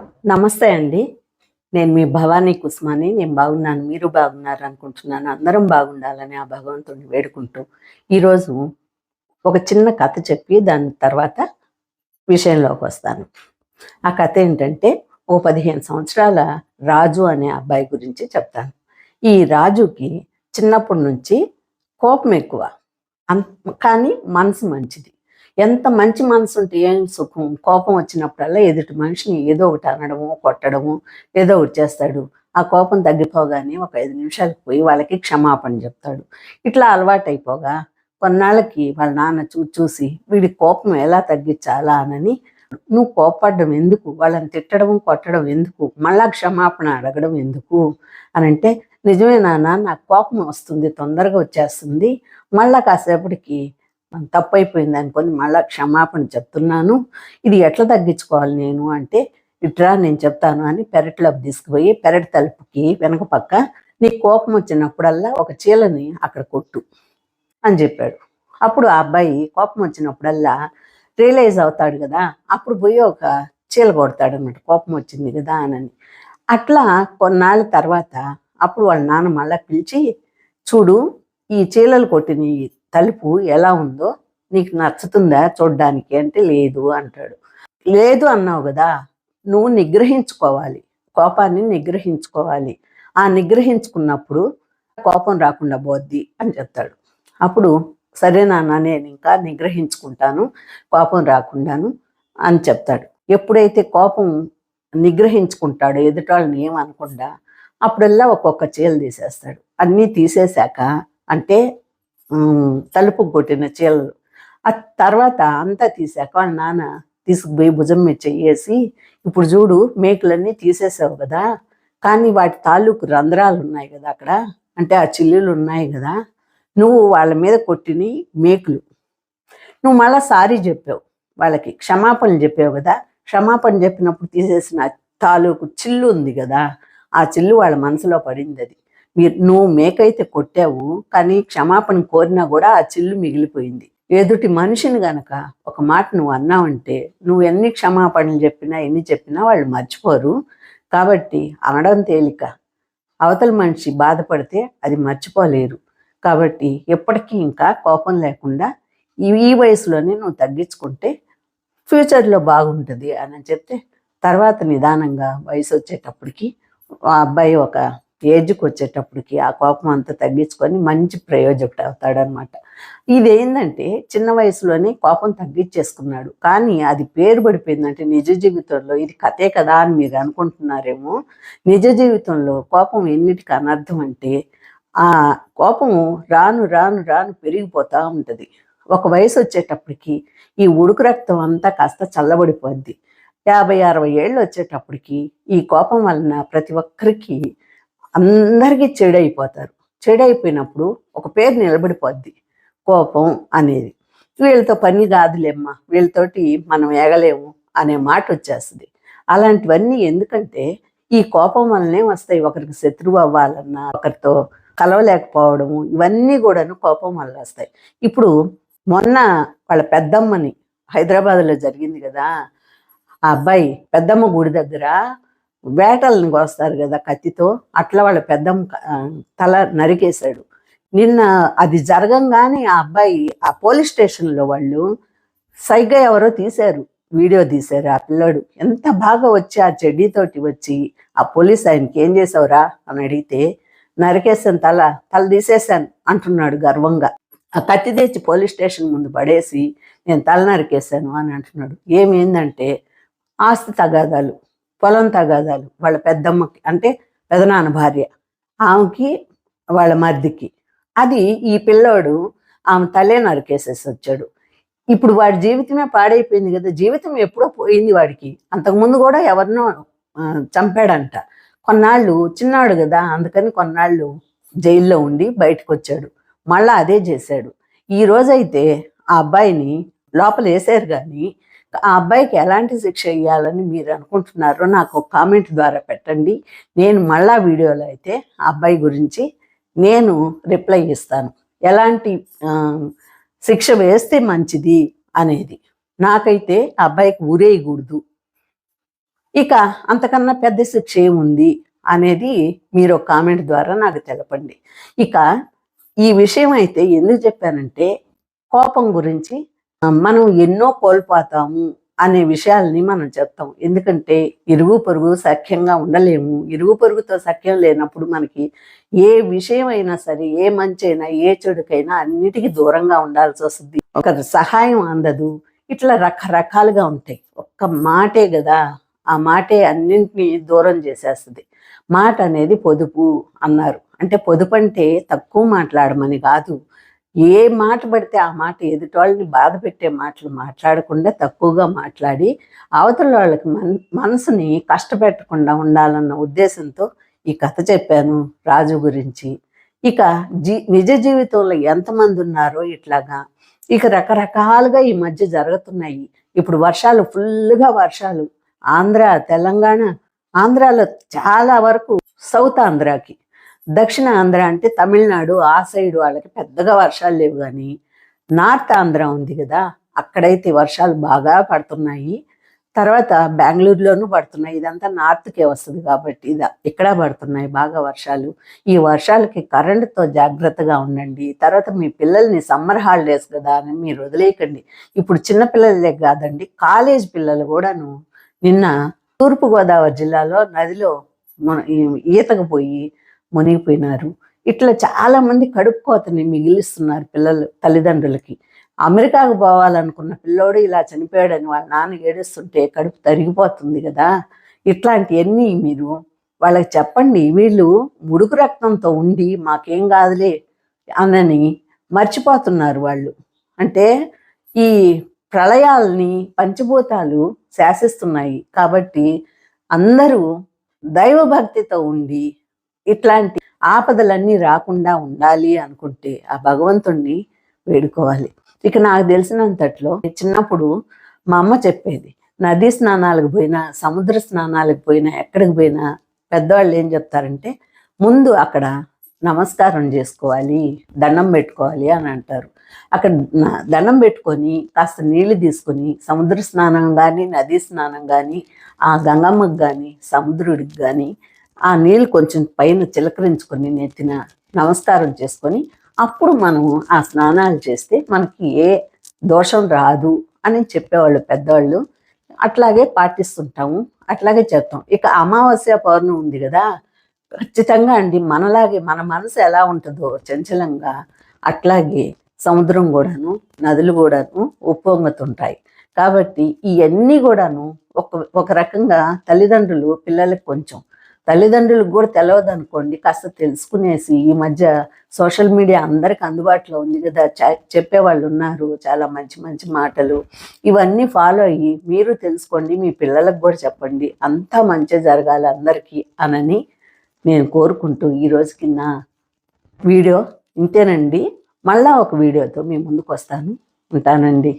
నమస్తే అండి. నేను మీ భవానీ కుస్మాని. నేను బాగున్నాను. మీరు బాగున్నారు అనుకుంటున్నాను. అందరం బాగుండాలని ఆ భగవంతుడిని వేడుకుంటూ ఈరోజు ఒక చిన్న కథ చెప్పి దాని తర్వాత విషయంలోకి వస్తాను. ఆ కథ ఏంటంటే ఓ పదిహేను సంవత్సరాల రాజు అనే అబ్బాయి గురించి చెప్తాను. ఈ రాజుకి చిన్నప్పటి నుంచి కోపం ఎక్కువ. కానీ మనసు మంచిది. ఎంత మంచి మనసు ఉంటే ఏం సుఖం? కోపం వచ్చినప్పుడల్లా ఎదుటి మనిషిని ఏదో ఒకటి అనడము కొట్టడము ఏదో ఒకటి చేస్తాడు. ఆ కోపం తగ్గిపోగానే ఒక ఐదు నిమిషాలకు పోయి వాళ్ళకి క్షమాపణ చెప్తాడు. ఇట్లా అలవాటైపోగా కొన్నాళ్ళకి వాళ్ళ నాన్న చూ చూసి వీడి కోపం ఎలా తగ్గించాలా అనని నువ్వు కోపడడం ఎందుకు? వాళ్ళని తిట్టడం కొట్టడం ఎందుకు? మళ్ళా క్షమాపణ అడగడం ఎందుకు? అని అంటే నిజమే నాన్న నాకు కోపం వస్తుంది తొందరగా వచ్చేస్తుంది. మళ్ళా కాసేపటికి తప్పు అయిపోయింది అనుకొని క్షమాపణ చెప్తున్నాను. ఇది ఎట్లా తగ్గించుకోవాలి నేను అంటే ఇట్రా నేను చెప్తాను అని పెరట్లోకి తీసుకుపోయి పెరటి తలుపుకి వెనక పక్క నీ కోపం వచ్చినప్పుడల్లా ఒక చీలని అక్కడ కొట్టు అని చెప్పాడు. అప్పుడు ఆ అబ్బాయి కోపం వచ్చినప్పుడల్లా రియలైజ్ అవుతాడు కదా అప్పుడు పోయి ఒక చీల కొడతాడు అనమాట కోపం వచ్చింది కదా అని అట్లా కొన్నాళ్ళ తర్వాత అప్పుడు వాళ్ళ నాన్న మళ్ళీ పిలిచి చూడు ఈ చీలలు కొట్టినవి తలుపు ఎలా ఉందో నీకు నచ్చుతుందా చూడ్డానికి అంటే లేదు అంటాడు. లేదు అన్నావు కదా నువ్వు నిగ్రహించుకోవాలి కోపాన్ని నిగ్రహించుకోవాలి. ఆ నిగ్రహించుకున్నప్పుడు కోపం రాకుండా పోద్ది అని చెప్తాడు. అప్పుడు సరే నాన్న నేను ఇంకా నిగ్రహించుకుంటాను కోపం రాకుండాను అని చెప్తాడు. ఎప్పుడైతే కోపం నిగ్రహించుకుంటాడో ఎదుటాళ్ళని ఏమనకుండా అప్పుడల్లా ఒక్కొక్క చీల తీసేస్తాడు. అన్నీ తీసేశాక అంటే తలుపు కొట్టిన చీలలు. ఆ తర్వాత అంతా తీసాక వాళ్ళ నాన్న తీసుకుపోయి భుజం మీద చెయ్యేసి ఇప్పుడు చూడు మేకులన్నీ తీసేసావు కదా కానీ వాటి తాలూకు రంధ్రాలు ఉన్నాయి కదా అక్కడ అంటే ఆ చిల్లులు ఉన్నాయి కదా నువ్వు వాళ్ళ మీద కొట్టిని మేకులు. నువ్వు మళ్ళా సారీ చెప్పావు వాళ్ళకి క్షమాపణ చెప్పావు కదా క్షమాపణ చెప్పినప్పుడు తీసేసిన తాలూకు చిల్లు ఉంది కదా ఆ చిల్లు వాళ్ళ మనసులో పడింది అది. మీరు నువ్వు మేకైతే కొట్టావు కానీ క్షమాపణ కోరినా కూడా ఆ చిల్లు మిగిలిపోయింది. ఎదుటి మనిషిని గనక ఒక మాట నువ్వు అన్నావంటే నువ్వు ఎన్ని క్షమాపణలు చెప్పినా ఎన్ని చెప్పినా వాళ్ళు మర్చిపోరు. కాబట్టి అనడం తేలిక. అవతల మనిషి బాధపడితే అది మర్చిపోలేరు. కాబట్టి ఎప్పటికీ ఇంకా కోపం లేకుండా ఈ ఈ వయసులోనే నువ్వు తగ్గించుకుంటే ఫ్యూచర్లో బాగుంటుంది అని చెప్తే తర్వాత నిదానంగా వయసు వచ్చేటప్పటికి ఆ అబ్బాయి ఒక ఏజ్కి వచ్చేటప్పటికి ఆ కోపం అంతా తగ్గించుకొని మంచి ప్రయోజకుడు అవుతాడనమాట ఇదేంటంటే చిన్న వయసులోనే కోపం తగ్గించేసుకున్నాడు. కానీ అది పేరు పడిపోయిందంటే నిజ జీవితంలో ఇది కథే కదా అని మీరు అనుకుంటున్నారేమో. నిజ జీవితంలో కోపం ఎన్నిటికీ అనర్థం అంటే ఆ కోపము రాను రాను రాను పెరిగిపోతూ ఉంటుంది. ఒక వయసు వచ్చేటప్పటికి ఈ ఉడుకు రక్తం అంతా కాస్త చల్లబడిపోద్ది. యాభై అరవై ఏళ్ళు వచ్చేటప్పటికి ఈ కోపం వలన ప్రతి ఒక్కరికి అందరికీ చెడైపోతారు. చెడైపోయినప్పుడు ఒక పేరు నిలబడిపోద్ది. కోపం అనేది. వీళ్ళతో పని కాదులేమ్మా వీళ్ళతోటి మనం ఎగలేము అనే మాట వచ్చేస్తుంది. అలాంటివన్నీ ఎందుకంటే ఈ కోపం వల్లనే వస్తాయి. ఒకరికి శత్రువు అవ్వాలన్నా ఒకరితో కలవలేకపోవడము ఇవన్నీ కూడాను కోపం వల్ల వస్తాయి. ఇప్పుడు మొన్న వాళ్ళ పెద్దమ్మని హైదరాబాద్లో జరిగింది కదా ఆ అబ్బాయి పెద్దమ్మ గుడి దగ్గర వేటలను కోస్తారు కదా కత్తితో. అట్లా వాళ్ళ పెద్దమ్మ తల నరికేశాడు. నిన్న అది జరగంగానే ఆ అబ్బాయి ఆ పోలీస్ స్టేషన్లో వాళ్ళు సైగా ఎవరో తీశారు. వీడియో తీశారు ఆ పిల్లోడు. ఎంత బాగా వచ్చి ఆ చెడ్డీతోటి వచ్చి ఆ పోలీస్ ఆయనకి ఏం చేసావురా అని అడిగితే నరికేసాను తల తల తీసేశాను అంటున్నాడు గర్వంగా. ఆ కత్తి తెచ్చి పోలీస్ స్టేషన్ ముందు పడేసి నేను తల నరికేశాను అని అంటున్నాడు. ఏమైందంటే ఆస్తి తగాదాలు. పొలం తగాదాలు వాళ్ళ పెద్దమ్మకి అంటే పెదనాన్న భార్య ఆమెకి వాళ్ళ మర్దికి. అది ఈ పిల్లోడు ఆమె తలే నరికేసేసి వచ్చాడు. ఇప్పుడు వాడి జీవితమే పాడైపోయింది కదా జీవితం ఎప్పుడో పోయింది వాడికి. అంతకుముందు కూడా ఎవరినో చంపాడంట. కొన్నాళ్ళు చిన్నాడు కదా అందుకని కొన్నాళ్ళు జైల్లో ఉండి బయటకు వచ్చాడు మళ్ళా అదే చేశాడు. ఈ రోజైతే ఆ అబ్బాయిని లోపల వేసారు కానీ ఆ అబ్బాయికి ఎలాంటి శిక్ష ఇవ్వాలని మీరు అనుకుంటున్నారో నాకు ఒక కామెంట్ ద్వారా పెట్టండి. నేను మళ్ళా వీడియోలో అయితే ఆ అబ్బాయి గురించి నేను రిప్లై ఇస్తాను. ఎలాంటి శిక్ష వేస్తే మంచిది అనేది. నాకైతే ఆ అబ్బాయికి ఊరేయకూడదు. ఇక అంతకన్నా పెద్ద శిక్ష ఏముంది అనేది మీరు ఒక కామెంట్ ద్వారా నాకు తెలపండి. ఇక ఈ విషయం అయితే ఎందుకు చెప్పానంటే కోపం గురించి మనం ఎన్నో కోల్పోతాము అనే విషయాల్ని మనం చెప్తాం. ఎందుకంటే ఇరుగు పొరుగు సఖ్యంగా ఉండలేము. ఇరుగు పొరుగుతో సఖ్యం లేనప్పుడు మనకి ఏ విషయం అయినా సరే ఏ మంచి అయినా ఏ చెడుకైనా అన్నిటికీ దూరంగా ఉండాల్సి వస్తుంది. ఒక సహాయం అందదు. ఇట్లా రకరకాలుగా ఉంటాయి. ఒక్క మాటే కదా. ఆ మాటే అన్నింటినీ దూరం చేసేస్తుంది. మాట అనేది పొదుపు అన్నారు. అంటే పొదుపు అంటే తక్కువ మాట్లాడమని కాదు. ఏ మాట పడితే ఆ మాట ఎదుటి బాధ పెట్టే మాటలు మాట్లాడకుండా తక్కువగా మాట్లాడి అవతల వాళ్ళకి మన మనసుని కష్టపెట్టకుండా ఉండాలన్న ఉద్దేశంతో ఈ కథ చెప్పాను రాజు గురించి. ఇక జీ నిజ జీవితంలో ఎంతమంది ఉన్నారో ఇట్లాగా. ఇక రకరకాలుగా ఈ మధ్య జరుగుతున్నాయి. ఇప్పుడు వర్షాలు ఫుల్గా వర్షాలు. ఆంధ్ర తెలంగాణ ఆంధ్రాలో చాలా వరకు సౌత్ ఆంధ్రాకి. దక్షిణ ఆంధ్ర అంటే తమిళనాడు ఆ సైడ్ వాళ్ళకి పెద్దగా వర్షాలు లేవు కానీ నార్త్ ఆంధ్ర ఉంది కదా అక్కడైతే వర్షాలు బాగా పడుతున్నాయి. తర్వాత బెంగళూరులోనూ పడుతున్నాయి. ఇదంతా నార్త్కే వస్తుంది కాబట్టి ఇది ఇక్కడ పడుతున్నాయి బాగా వర్షాలు. ఈ వర్షాలకి కరెంటుతో జాగ్రత్తగా ఉండండి. తర్వాత మీ పిల్లల్ని సమ్మర్ హాలిడేస్ కదా అని మీరు వదిలేయకండి. ఇప్పుడు చిన్న పిల్లలే కాదండి కాలేజ్ పిల్లలు కూడాను నిన్న తూర్పుగోదావరి జిల్లాలో నదిలో మన- ఈతకు పోయి మునిగిపోయినారు. ఇట్లా చాలామంది కడుపు కోతని మిగిలిస్తున్నారు పిల్లలు తల్లిదండ్రులకి. అమెరికాకు పోవాలనుకున్న పిల్లోడు ఇలా చనిపోయాడని వాళ్ళ నాన్న ఏడుస్తుంటే కడుపు తరిగిపోతుంది కదా. ఇట్లాంటివన్నీ మీరు వాళ్ళకి చెప్పండి. వీళ్ళు ముడుకు రక్తంతో ఉండి మాకేం కాదులే అనని మర్చిపోతున్నారు వాళ్ళు. అంటే ఈ ప్రళయాల్ని పంచభూతాలు శాసిస్తున్నాయి కాబట్టి అందరూ దైవభక్తితో ఉండి ఇట్లాంటి ఆపదలన్నీ రాకుండా ఉండాలి అనుకుంటే ఆ భగవంతుణ్ణి వేడుకోవాలి. ఇక నాకు తెలిసినంతట్లో చిన్నప్పుడు మా అమ్మ చెప్పేది నదీ స్నానాలకు పోయినా సముద్ర స్నానాలకు పోయినా ఎక్కడికి పోయినా పెద్దవాళ్ళు ఏం చెప్తారంటే ముందు అక్కడ నమస్కారం చేసుకోవాలి దండం పెట్టుకోవాలి అని అంటారు. అక్కడ దండం పెట్టుకొని కాస్త నీళ్ళు తీసుకొని సముద్ర స్నానం కానీ నదీ స్నానం కానీ ఆ గంగమ్మకి కానీ సముద్రుడికి కానీ ఆ నీళ్ళు కొంచెం పైన చిలకరించుకొని నెత్తిన నమస్కారం చేసుకొని అప్పుడు మనం ఆ స్నానాలు చేస్తే మనకి ఏ దోషం రాదు అని చెప్పేవాళ్ళు పెద్దవాళ్ళు. అట్లాగే పాటిస్తుంటాము. అట్లాగే చేస్తాం. ఇక అమావాస్య పౌర్ణమి ఉంది కదా. ఖచ్చితంగా అండి మనలాగే మన మనసు ఎలా ఉంటుందో చంచలంగా అట్లాగే సముద్రం కూడాను నదులు కూడాను ఉప్పొంగుతుంటాయి. కాబట్టి ఇవన్నీ కూడాను ఒక ఒక రకంగా తల్లిదండ్రులు పిల్లలకు కొంచెం తల్లిదండ్రులకు కూడా తెలియదు అనుకోండి కాస్త తెలుసుకునేసి ఈ మధ్య సోషల్ మీడియా అందరికి అందుబాటులో ఉంది కదా చెప్పేవాళ్ళు ఉన్నారు చాలా మంచి మంచి మాటలు. ఇవన్నీ ఫాలో అయ్యి మీరు తెలుసుకోండి మీ పిల్లలకు కూడా చెప్పండి అంతా మంచి జరగాలి అందరికీ అనని నేను కోరుకుంటూ ఈ రోజుకి నా వీడియో ఇంతేనండి. మళ్ళా ఒక వీడియోతో మీ ముందుకు వస్తాను. ఉంటానండి.